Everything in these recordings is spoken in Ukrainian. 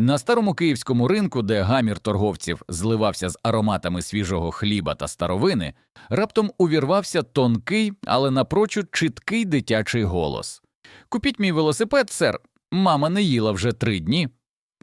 На старому київському ринку, де гамір торговців зливався з ароматами свіжого хліба та старовини, раптом увірвався тонкий, але напрочуд чіткий дитячий голос. Купіть мій велосипед, сер, мама не їла вже три дні.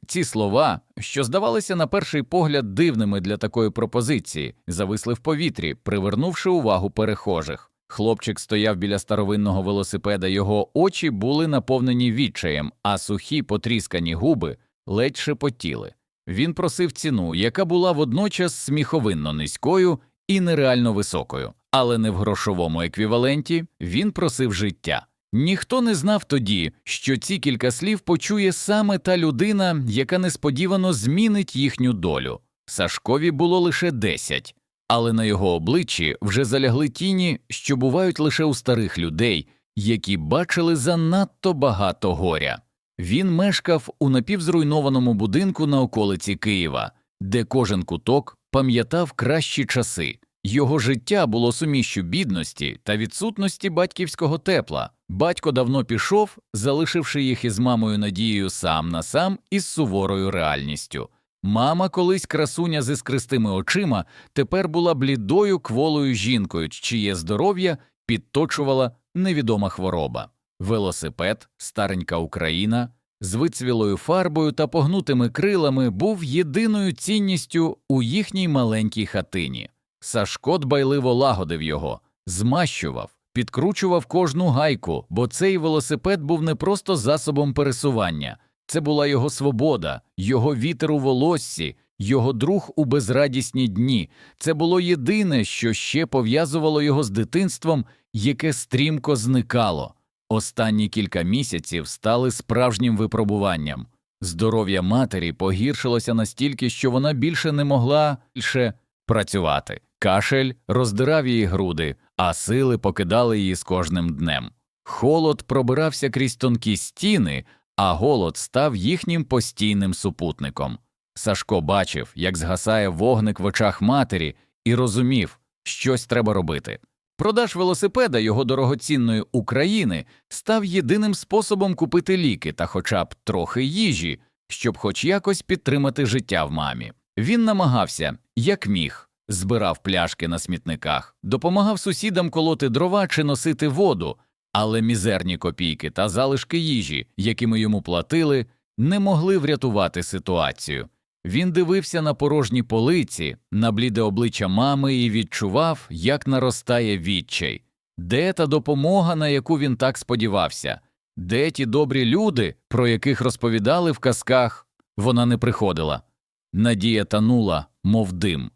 Ці слова, що здавалися на перший погляд дивними для такої пропозиції, зависли в повітрі, привернувши увагу перехожих. Хлопчик стояв біля старовинного велосипеда, його очі були наповнені відчаєм, а сухі потріскані губи ледь шепотіли. Він просив ціну, яка була водночас сміховинно низькою і нереально високою, але не в грошовому еквіваленті він просив життя. Ніхто не знав тоді, що ці кілька слів почує саме та людина, яка несподівано змінить їхню долю. Сашкові було лише десять, але на його обличчі вже залягли тіні, що бувають лише у старих людей, які бачили занадто багато горя. Він мешкав у напівзруйнованому будинку на околиці Києва, де кожен куток пам'ятав кращі часи. Його життя було сумішчю бідності та відсутності батьківського тепла. Батько давно пішов, залишивши їх із мамою Надією сам на сам із суворою реальністю. Мама, колись красуня з іскристими очима, тепер була блідою кволою жінкою, чиє здоров'я підточувала невідома хвороба. Велосипед, старенька Україна, з вицвілою фарбою та погнутими крилами був єдиною цінністю у їхній маленькій хатині. Сашко дбайливо лагодив його, змащував, підкручував кожну гайку, бо цей велосипед був не просто засобом пересування, це була його свобода, його вітер у волоссі, його друг у безрадісні дні. Це було єдине, що ще пов'язувало його з дитинством, яке стрімко зникало. Останні кілька місяців стали справжнім випробуванням. Здоров'я матері погіршилося настільки, що вона більше не могла більше працювати. Кашель роздирав її груди, а сили покидали її з кожним днем. Холод пробирався крізь тонкі стіни, а голод став їхнім постійним супутником. Сашко бачив, як згасає вогник в очах матері, і розумів, щось треба робити. Продаж велосипеда його дорогоцінної України став єдиним способом купити ліки та хоча б трохи їжі, щоб хоч якось підтримати життя в мамі. Він намагався, як міг, збирав пляшки на смітниках, допомагав сусідам колоти дрова чи носити воду, але мізерні копійки та залишки їжі, якими йому платили, не могли врятувати ситуацію. Він дивився на порожні полиці, на бліде обличчя мами і відчував, як наростає відчай. Де та допомога, на яку він так сподівався? Де ті добрі люди, про яких розповідали в казках? Вона не приходила. Надія танула, мов дим.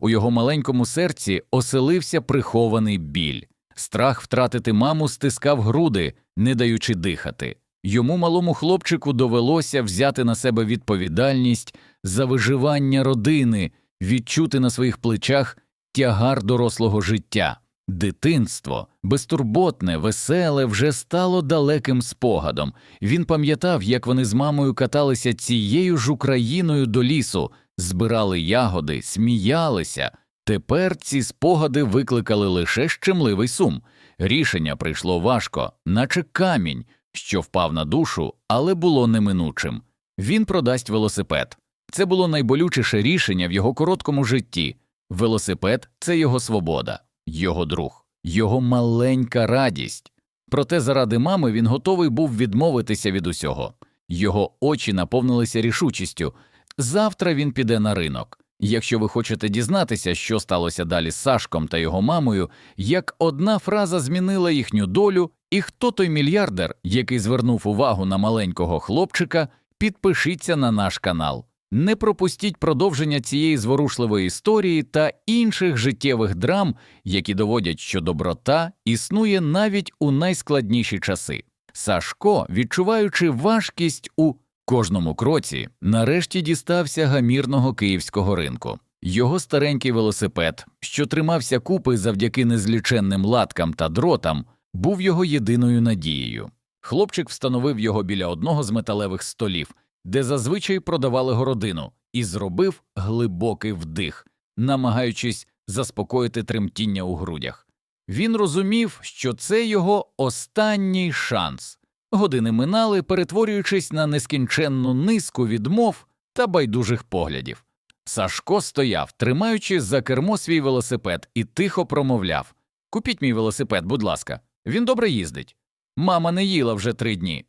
У його маленькому серці оселився прихований біль. Страх втратити маму стискав груди, не даючи дихати. Йому малому хлопчику довелося взяти на себе відповідальність за виживання родини, відчути на своїх плечах тягар дорослого життя. Дитинство, безтурботне, веселе, вже стало далеким спогадом. Він пам'ятав, як вони з мамою каталися цією ж Україною до лісу, збирали ягоди, сміялися. Тепер ці спогади викликали лише щемливий сум. Рішення прийшло важко, наче камінь, що впав на душу, але було неминучим. Він продасть велосипед. Це було найболючіше рішення в його короткому житті. Велосипед це його свобода, його друг, його маленька радість. Проте заради мами він готовий був відмовитися від усього. Його очі наповнилися рішучістю. Завтра він піде на ринок. Якщо ви хочете дізнатися, що сталося далі з Сашком та його мамою, як одна фраза змінила їхню долю, і хто той мільярдер, який звернув увагу на маленького хлопчика, підпишіться на наш канал. Не пропустіть продовження цієї зворушливої історії та інших життєвих драм, які доводять, що доброта існує навіть у найскладніші часи. Сашко, відчуваючи важкість у кожному кроці, нарешті дістався гамірного київського ринку. Його старенький велосипед, що тримався купи завдяки незліченним латкам та дротам, був його єдиною надією. Хлопчик встановив його біля одного з металевих столів, де зазвичай продавали городину, і зробив глибокий вдих, намагаючись заспокоїти тремтіння у грудях. Він розумів, що це його останній шанс. Години минали, перетворюючись на нескінченну низку відмов та байдужих поглядів. Сашко стояв, тримаючи за кермо свій велосипед, і тихо промовляв Купіть мій велосипед, будь ласка, він добре їздить. Мама не їла вже три дні.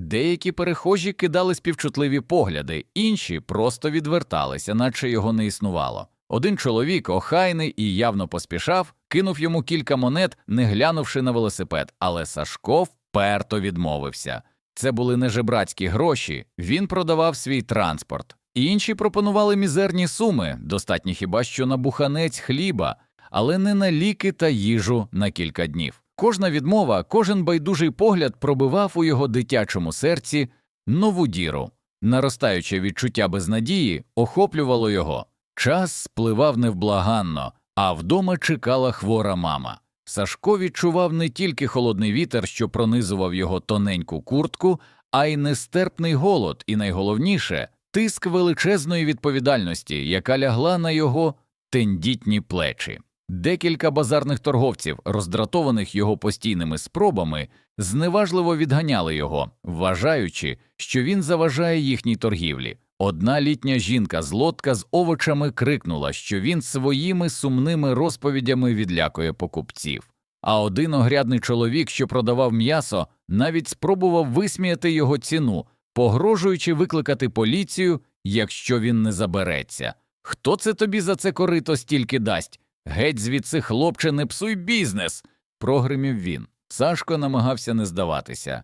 Деякі перехожі кидали співчутливі погляди, інші просто відверталися, наче його не існувало. Один чоловік, охайний і явно поспішав, кинув йому кілька монет, не глянувши на велосипед, але Сашко вперто відмовився. Це були не жебрацькі гроші, він продавав свій транспорт. Інші пропонували мізерні суми, достатні хіба що на буханець хліба, але не на ліки та їжу на кілька днів. Кожна відмова, кожен байдужий погляд пробивав у його дитячому серці нову діру. Наростаюче відчуття безнадії охоплювало його. Час спливав невблаганно, а вдома чекала хвора мама. Сашко відчував не тільки холодний вітер, що пронизував його тоненьку куртку, а й нестерпний голод, і найголовніше тиск величезної відповідальності, яка лягла на його тендітні плечі. Декілька базарних торговців, роздратованих його постійними спробами, зневажливо відганяли його, вважаючи, що він заважає їхній торгівлі. Одна літня жінка з лодка з овочами крикнула, що він своїми сумними розповідями відлякує покупців. А один огрядний чоловік, що продавав м'ясо, навіть спробував висміяти його ціну, погрожуючи викликати поліцію, якщо він не забереться. Хто це тобі за це корито стільки дасть? Геть звідси, хлопче, не псуй бізнес. прогримів він. Сашко намагався не здаватися.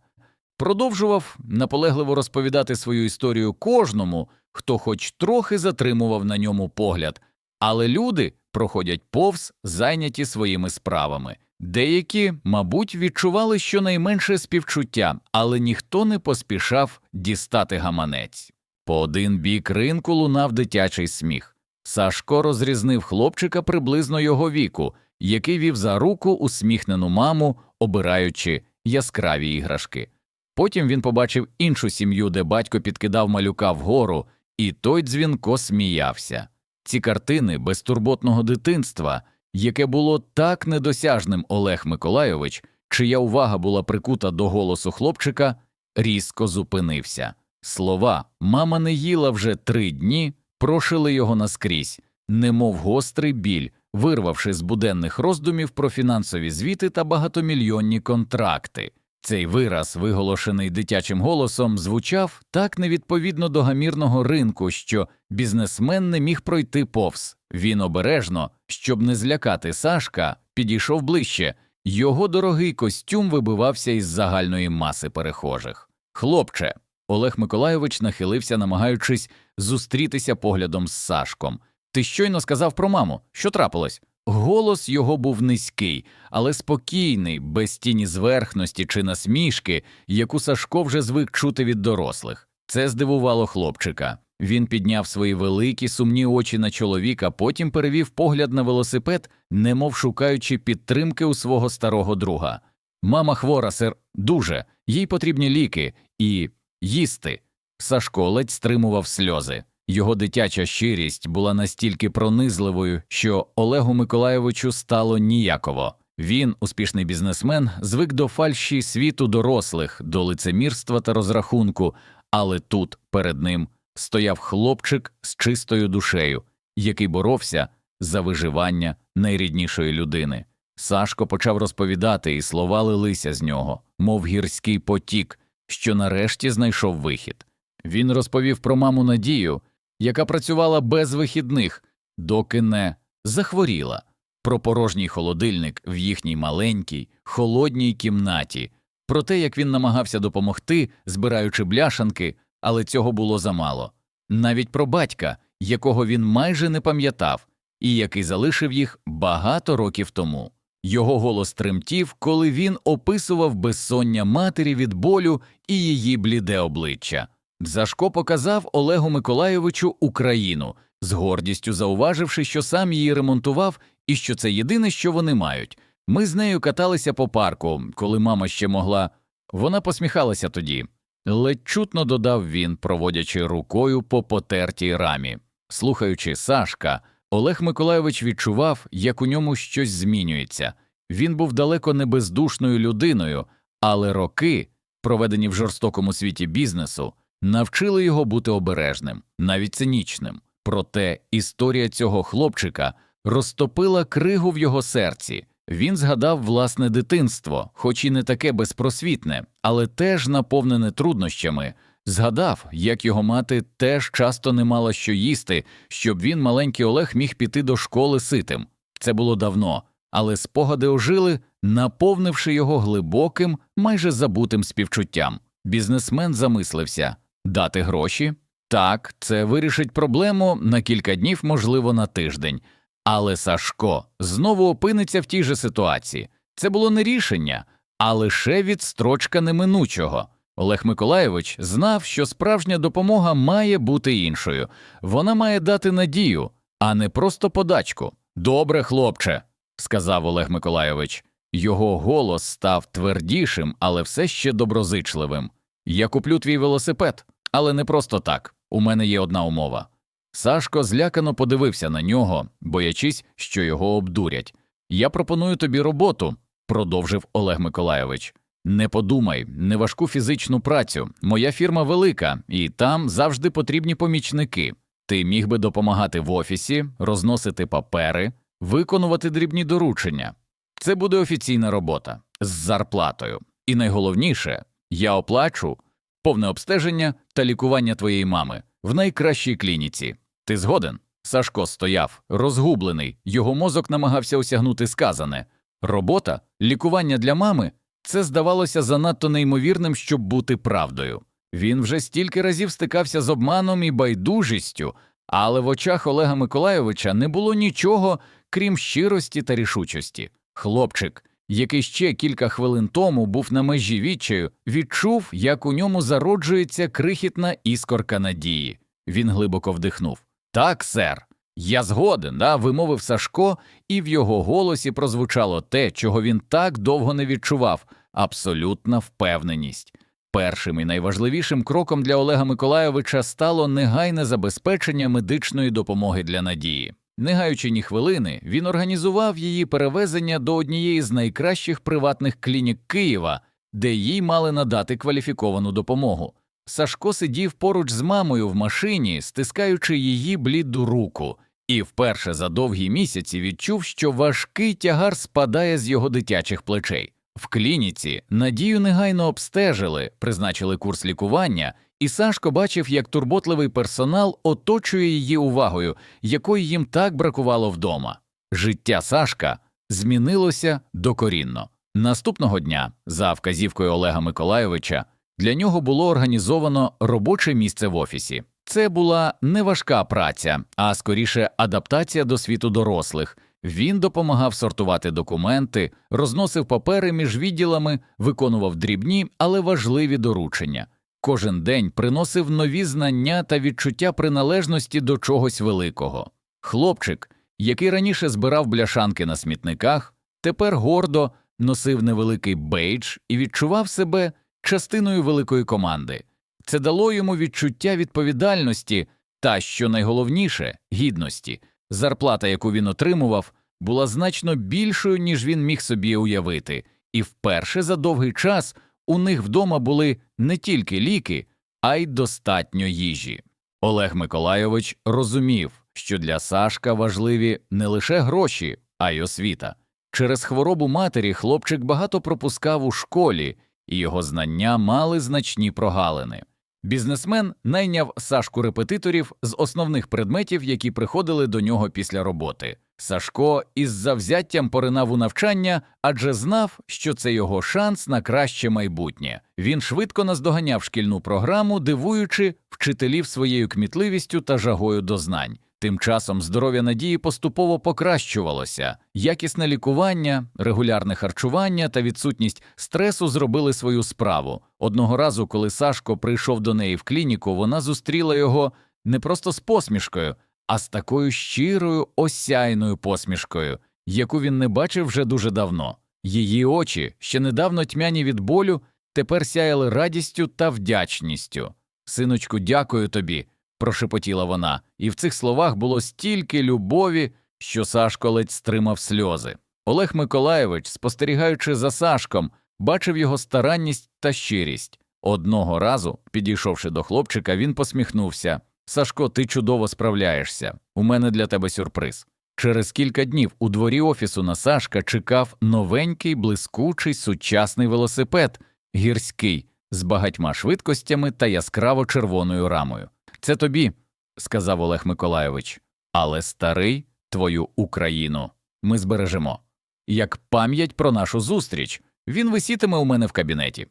Продовжував наполегливо розповідати свою історію кожному, хто хоч трохи затримував на ньому погляд, але люди проходять повз, зайняті своїми справами. Деякі, мабуть, відчували щонайменше співчуття, але ніхто не поспішав дістати гаманець. По один бік ринку лунав дитячий сміх. Сашко розрізнив хлопчика приблизно його віку, який вів за руку усміхнену маму, обираючи яскраві іграшки. Потім він побачив іншу сім'ю, де батько підкидав малюка вгору, і той дзвінко сміявся. Ці картини безтурботного дитинства, яке було так недосяжним Олег Миколайович, чия увага була прикута до голосу хлопчика, різко зупинився. Слова Мама не їла вже три дні прошили його наскрізь, немов гострий біль, вирвавши з буденних роздумів про фінансові звіти та багатомільйонні контракти. Цей вираз, виголошений дитячим голосом, звучав так невідповідно до гамірного ринку, що бізнесмен не міг пройти повз. Він обережно, щоб не злякати Сашка, підійшов ближче. Його дорогий костюм вибивався із загальної маси перехожих. Хлопче, Олег Миколайович нахилився, намагаючись зустрітися поглядом з Сашком. Ти щойно сказав про маму, що трапилось? Голос його був низький, але спокійний, без тіні зверхності чи насмішки, яку Сашко вже звик чути від дорослих. Це здивувало хлопчика. Він підняв свої великі сумні очі на чоловіка, потім перевів погляд на велосипед, немов шукаючи підтримки у свого старого друга. Мама хвора, сер, дуже, їй потрібні ліки і їсти. Сашко ледь стримував сльози. Його дитяча щирість була настільки пронизливою, що Олегу Миколайовичу стало ніяково. Він, успішний бізнесмен, звик до фальші світу дорослих, до лицемірства та розрахунку, але тут перед ним стояв хлопчик з чистою душею, який боровся за виживання найріднішої людини. Сашко почав розповідати, і слова лилися з нього, мов гірський потік, що нарешті знайшов вихід. Він розповів про маму Надію, яка працювала без вихідних, доки не захворіла, про порожній холодильник в їхній маленькій, холодній кімнаті, про те, як він намагався допомогти, збираючи бляшанки, але цього було замало, навіть про батька, якого він майже не пам'ятав, і який залишив їх багато років тому. Його голос тремтів, коли він описував безсоння матері від болю і її бліде обличчя. Зашко показав Олегу Миколайовичу Україну, з гордістю зауваживши, що сам її ремонтував і що це єдине, що вони мають. Ми з нею каталися по парку, коли мама ще могла. Вона посміхалася тоді. Ледь чутно додав він, проводячи рукою по потертій рамі. Слухаючи Сашка, Олег Миколайович відчував, як у ньому щось змінюється. Він був далеко не бездушною людиною, але роки проведені в жорстокому світі бізнесу, навчили його бути обережним, навіть цинічним. Проте історія цього хлопчика розтопила кригу в його серці. Він згадав власне дитинство, хоч і не таке безпросвітне, але теж наповнене труднощами. Згадав, як його мати теж часто не мала що їсти, щоб він, маленький Олег, міг піти до школи ситим. Це було давно, але спогади ожили, наповнивши його глибоким, майже забутим співчуттям. Бізнесмен замислився дати гроші. Так, це вирішить проблему на кілька днів, можливо, на тиждень. Але Сашко знову опиниться в тій же ситуації. Це було не рішення, а лише відстрочка неминучого. Олег Миколайович знав, що справжня допомога має бути іншою. Вона має дати надію, а не просто подачку. Добре, хлопче, сказав Олег Миколайович. Його голос став твердішим, але все ще доброзичливим. Я куплю твій велосипед, але не просто так. У мене є одна умова. Сашко злякано подивився на нього, боячись, що його обдурять. Я пропоную тобі роботу, продовжив Олег Миколайович. Не подумай, не важку фізичну працю. Моя фірма велика, і там завжди потрібні помічники. Ти міг би допомагати в офісі, розносити папери, виконувати дрібні доручення. Це буде офіційна робота з зарплатою. І найголовніше, я оплачу повне обстеження та лікування твоєї мами в найкращій клініці. Ти згоден? Сашко стояв, розгублений, його мозок намагався осягнути сказане. Робота, лікування для мами це здавалося занадто неймовірним, щоб бути правдою. Він вже стільки разів стикався з обманом і байдужістю, але в очах Олега Миколайовича не було нічого, крім щирості та рішучості. Хлопчик, який ще кілька хвилин тому був на межі відчаю, відчув, як у ньому зароджується крихітна іскорка надії. Він глибоко вдихнув. Так, сер, я згоден, да, вимовив Сашко, і в його голосі прозвучало те, чого він так довго не відчував абсолютна впевненість. Першим і найважливішим кроком для Олега Миколайовича стало негайне забезпечення медичної допомоги для надії. Не гаючи ні хвилини, він організував її перевезення до однієї з найкращих приватних клінік Києва, де їй мали надати кваліфіковану допомогу. Сашко сидів поруч з мамою в машині, стискаючи її бліду руку, і вперше за довгі місяці відчув, що важкий тягар спадає з його дитячих плечей. В клініці Надію негайно обстежили, призначили курс лікування, і Сашко бачив, як турботливий персонал оточує її увагою, якої їм так бракувало вдома. Життя Сашка змінилося докорінно. Наступного дня, за вказівкою Олега Миколайовича, для нього було організовано робоче місце в офісі. Це була не важка праця, а скоріше адаптація до світу дорослих. Він допомагав сортувати документи, розносив папери між відділами, виконував дрібні, але важливі доручення. Кожен день приносив нові знання та відчуття приналежності до чогось великого. Хлопчик, який раніше збирав бляшанки на смітниках, тепер гордо носив невеликий бейдж і відчував себе частиною великої команди. Це дало йому відчуття відповідальності та, що найголовніше, гідності. Зарплата, яку він отримував, була значно більшою, ніж він міг собі уявити, і вперше за довгий час у них вдома були не тільки ліки, а й достатньо їжі. Олег Миколайович розумів, що для Сашка важливі не лише гроші, а й освіта. Через хворобу матері хлопчик багато пропускав у школі, і його знання мали значні прогалини. Бізнесмен найняв Сашку репетиторів з основних предметів, які приходили до нього після роботи. Сашко із завзяттям поринав у навчання, адже знав, що це його шанс на краще майбутнє. Він швидко наздоганяв шкільну програму, дивуючи вчителів своєю кмітливістю та жагою до знань. Тим часом здоров'я надії поступово покращувалося, якісне лікування, регулярне харчування та відсутність стресу зробили свою справу. Одного разу, коли Сашко прийшов до неї в клініку, вона зустріла його не просто з посмішкою, а з такою щирою осяйною посмішкою, яку він не бачив вже дуже давно. Її очі, ще недавно тьмяні від болю, тепер сяяли радістю та вдячністю. Синочку, дякую тобі прошепотіла вона, і в цих словах було стільки любові, що Сашко ледь стримав сльози. Олег Миколаєвич, спостерігаючи за Сашком, бачив його старанність та щирість. Одного разу, підійшовши до хлопчика, він посміхнувся Сашко, ти чудово справляєшся. У мене для тебе сюрприз. Через кілька днів у дворі офісу на Сашка чекав новенький, блискучий сучасний велосипед, гірський, з багатьма швидкостями та яскраво червоною рамою. Це тобі, сказав Олег Миколайович, але старий твою Україну ми збережемо. Як пам'ять про нашу зустріч, він висітиме у мене в кабінеті.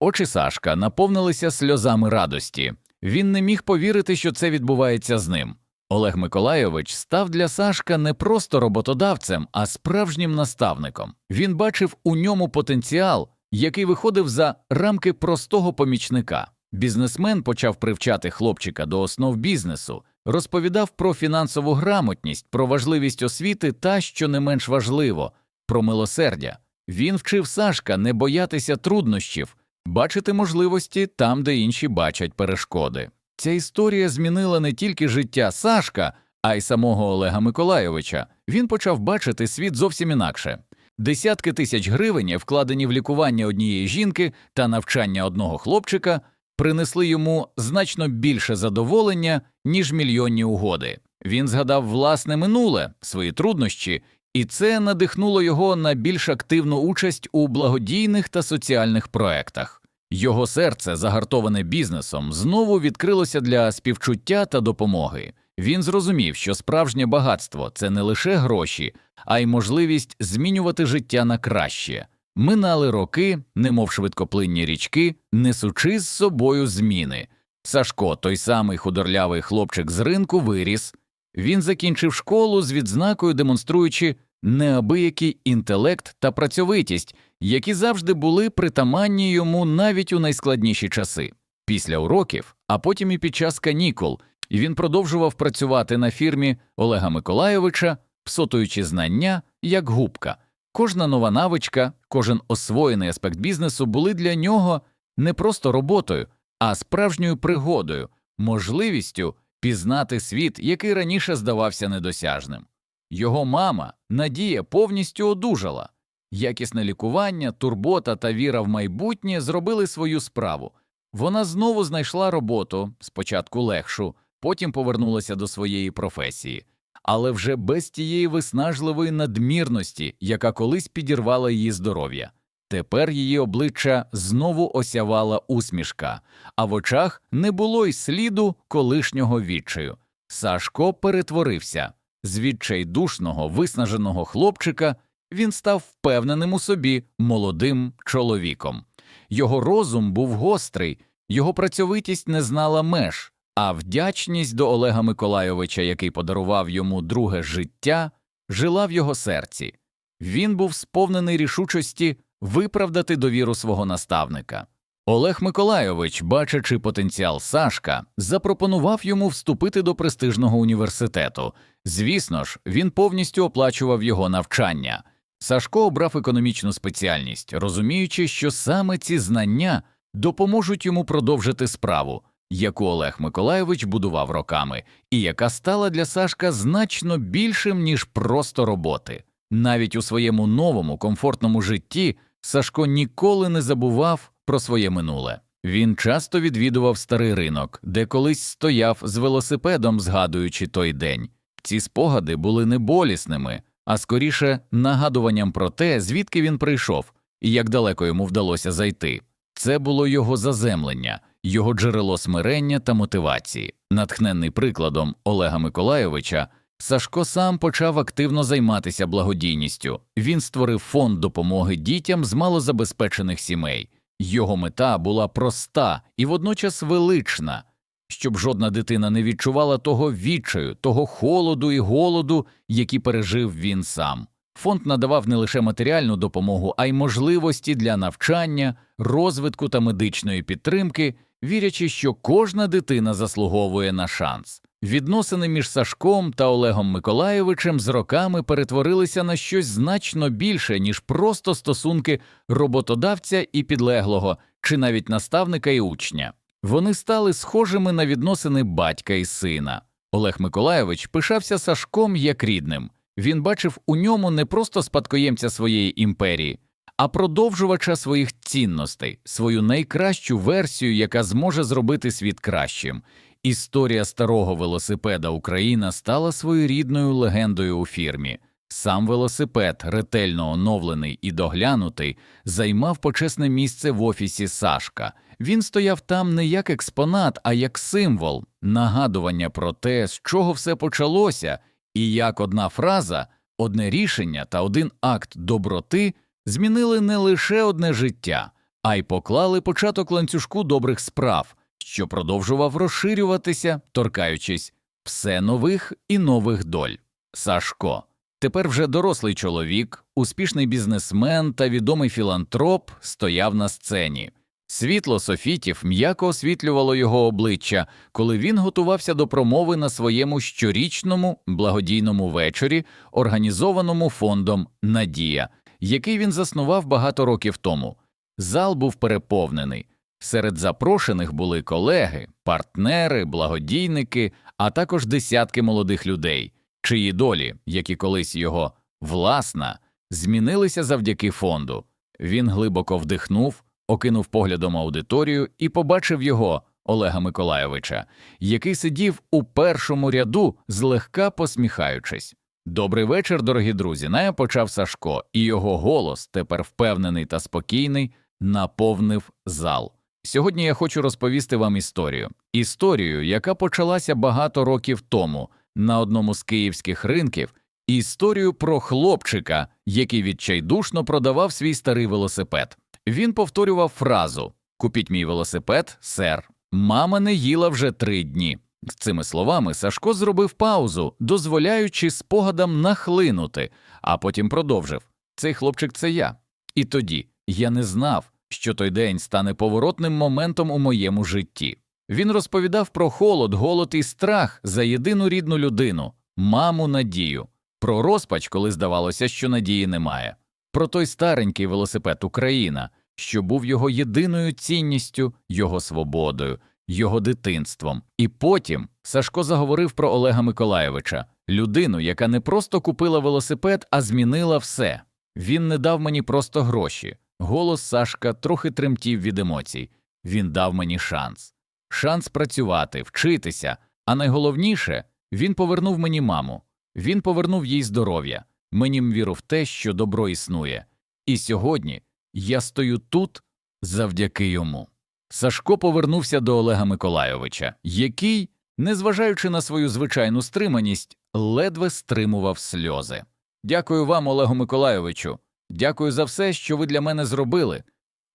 Очі Сашка наповнилися сльозами радості. Він не міг повірити, що це відбувається з ним. Олег Миколайович став для Сашка не просто роботодавцем, а справжнім наставником. Він бачив у ньому потенціал, який виходив за рамки простого помічника. Бізнесмен почав привчати хлопчика до основ бізнесу, розповідав про фінансову грамотність, про важливість освіти та, що не менш важливо, про милосердя. Він вчив Сашка не боятися труднощів, бачити можливості там, де інші бачать перешкоди. Ця історія змінила не тільки життя Сашка, а й самого Олега Миколайовича. Він почав бачити світ зовсім інакше. Десятки тисяч гривень, вкладені в лікування однієї жінки та навчання одного хлопчика, принесли йому значно більше задоволення, ніж мільйонні угоди. Він згадав власне минуле, свої труднощі, і це надихнуло його на більш активну участь у благодійних та соціальних проектах. Його серце, загартоване бізнесом, знову відкрилося для співчуття та допомоги. Він зрозумів, що справжнє багатство це не лише гроші, а й можливість змінювати життя на краще. Минали роки, немов швидкоплинні річки, несучи з собою зміни. Сашко, той самий худорлявий хлопчик з ринку, виріс. Він закінчив школу з відзнакою, демонструючи неабиякий інтелект та працьовитість, які завжди були притаманні йому навіть у найскладніші часи. Після уроків, а потім і під час канікул, він продовжував працювати на фірмі Олега Миколайовича, всотуючи знання як губка. Кожна нова навичка, кожен освоєний аспект бізнесу були для нього не просто роботою, а справжньою пригодою, можливістю пізнати світ, який раніше здавався недосяжним. Його мама Надія повністю одужала. Якісне лікування, турбота та віра в майбутнє зробили свою справу. Вона знову знайшла роботу, спочатку легшу, потім повернулася до своєї професії, але вже без тієї виснажливої надмірності, яка колись підірвала її здоров'я. Тепер її обличчя знову осявала усмішка, а в очах не було й сліду колишнього відчаю. Сашко перетворився з відчайдушного, виснаженого хлопчика. Він став впевненим у собі молодим чоловіком. Його розум був гострий, його працьовитість не знала меж, а вдячність до Олега Миколайовича, який подарував йому друге життя, жила в його серці. Він був сповнений рішучості виправдати довіру свого наставника. Олег Миколайович, бачачи потенціал Сашка, запропонував йому вступити до престижного університету. Звісно ж, він повністю оплачував його навчання. Сашко обрав економічну спеціальність, розуміючи, що саме ці знання допоможуть йому продовжити справу, яку Олег Миколайович будував роками, і яка стала для Сашка значно більшим, ніж просто роботи. Навіть у своєму новому комфортному житті Сашко ніколи не забував про своє минуле. Він часто відвідував старий ринок, де колись стояв з велосипедом, згадуючи той день. Ці спогади були не болісними, а скоріше нагадуванням про те, звідки він прийшов і як далеко йому вдалося зайти. Це було його заземлення, його джерело смирення та мотивації. Натхненний прикладом Олега Миколайовича, Сашко сам почав активно займатися благодійністю. Він створив фонд допомоги дітям з малозабезпечених сімей. Його мета була проста і водночас велична щоб жодна дитина не відчувала того відчаю, того холоду і голоду, які пережив він сам. Фонд надавав не лише матеріальну допомогу, а й можливості для навчання, розвитку та медичної підтримки, вірячи, що кожна дитина заслуговує на шанс. Відносини між Сашком та Олегом Миколайовичем з роками перетворилися на щось значно більше, ніж просто стосунки роботодавця і підлеглого, чи навіть наставника і учня. Вони стали схожими на відносини батька і сина. Олег Миколайович пишався Сашком як рідним. Він бачив у ньому не просто спадкоємця своєї імперії, а продовжувача своїх цінностей, свою найкращу версію, яка зможе зробити світ кращим. Історія старого велосипеда Україна стала своєрідною легендою у фірмі. Сам велосипед, ретельно оновлений і доглянутий, займав почесне місце в офісі Сашка. Він стояв там не як експонат, а як символ, нагадування про те, з чого все почалося, і як одна фраза, одне рішення та один акт доброти змінили не лише одне життя, а й поклали початок ланцюжку добрих справ, що продовжував розширюватися, торкаючись все нових і нових доль. Сашко. Тепер вже дорослий чоловік, успішний бізнесмен та відомий філантроп стояв на сцені. Світло софітів м'яко освітлювало його обличчя, коли він готувався до промови на своєму щорічному благодійному вечорі, організованому фондом Надія, який він заснував багато років тому. Зал був переповнений. Серед запрошених були колеги, партнери, благодійники, а також десятки молодих людей, чиї долі, як і колись його власна, змінилися завдяки фонду. Він глибоко вдихнув, окинув поглядом аудиторію і побачив його, Олега Миколайовича, який сидів у першому ряду, злегка посміхаючись. Добрий вечір, дорогі друзі. Ная почав Сашко, і його голос, тепер впевнений та спокійний, наповнив зал. Сьогодні я хочу розповісти вам історію. Історію, яка почалася багато років тому на одному з київських ринків, історію про хлопчика, який відчайдушно продавав свій старий велосипед. Він повторював фразу Купіть мій велосипед, сер. Мама не їла вже три дні. Цими словами Сашко зробив паузу, дозволяючи спогадам нахлинути, а потім продовжив Цей хлопчик це я. І тоді я не знав, що той день стане поворотним моментом у моєму житті. Він розповідав про холод, голод і страх за єдину рідну людину, маму Надію, про розпач, коли здавалося, що надії немає, про той старенький велосипед Україна, що був його єдиною цінністю, його свободою, його дитинством. І потім Сашко заговорив про Олега Миколайовича, людину, яка не просто купила велосипед, а змінила все. Він не дав мені просто гроші. Голос Сашка трохи тремтів від емоцій. Він дав мені шанс. Шанс працювати, вчитися, а найголовніше, він повернув мені маму. Він повернув їй здоров'я, мені віру в те, що добро існує. І сьогодні я стою тут завдяки йому. Сашко повернувся до Олега Миколайовича, який, незважаючи на свою звичайну стриманість, ледве стримував сльози. Дякую вам, Олегу Миколайовичу. Дякую за все, що ви для мене зробили.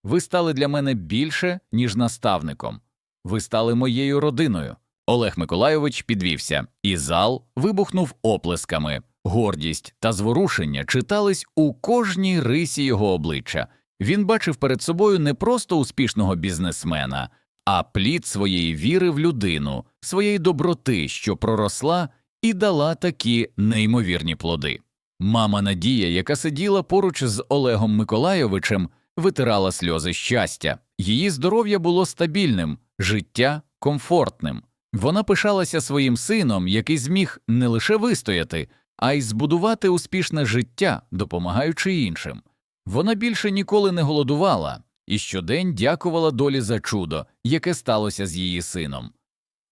Ви стали для мене більше, ніж наставником. Ви стали моєю родиною. Олег Миколайович підвівся, і зал вибухнув оплесками. Гордість та зворушення читались у кожній рисі його обличчя. Він бачив перед собою не просто успішного бізнесмена, а плід своєї віри в людину, своєї доброти, що проросла і дала такі неймовірні плоди. Мама Надія, яка сиділа поруч з Олегом Миколайовичем, витирала сльози щастя. Її здоров'я було стабільним, життя комфортним. Вона пишалася своїм сином, який зміг не лише вистояти, а й збудувати успішне життя, допомагаючи іншим. Вона більше ніколи не голодувала і щодень дякувала долі за чудо, яке сталося з її сином.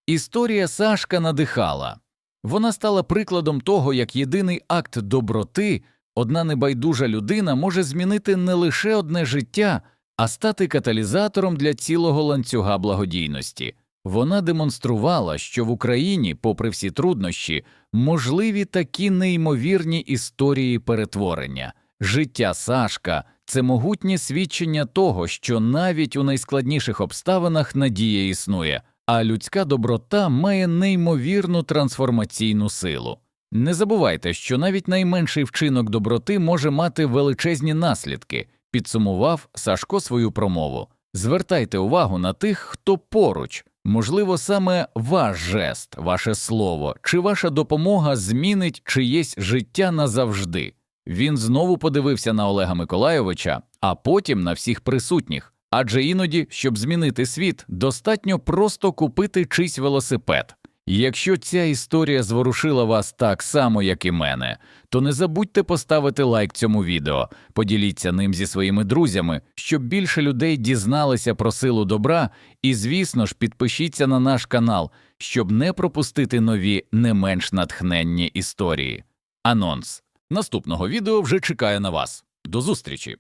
Історія Сашка надихала. Вона стала прикладом того, як єдиний акт доброти, одна небайдужа людина може змінити не лише одне життя, а стати каталізатором для цілого ланцюга благодійності. Вона демонструвала, що в Україні, попри всі труднощі, можливі такі неймовірні історії перетворення. Життя Сашка це могутнє свідчення того, що навіть у найскладніших обставинах надія існує, а людська доброта має неймовірну трансформаційну силу. Не забувайте, що навіть найменший вчинок доброти може мати величезні наслідки, підсумував Сашко свою промову. Звертайте увагу на тих, хто поруч. Можливо, саме ваш жест, ваше слово чи ваша допомога змінить чиєсь життя назавжди. Він знову подивився на Олега Миколайовича, а потім на всіх присутніх. Адже іноді, щоб змінити світ, достатньо просто купити чийсь велосипед. Якщо ця історія зворушила вас так само, як і мене, то не забудьте поставити лайк цьому відео, поділіться ним зі своїми друзями, щоб більше людей дізналися про силу добра, і, звісно ж, підпишіться на наш канал, щоб не пропустити нові не менш натхненні історії. Анонс наступного відео вже чекає на вас. До зустрічі!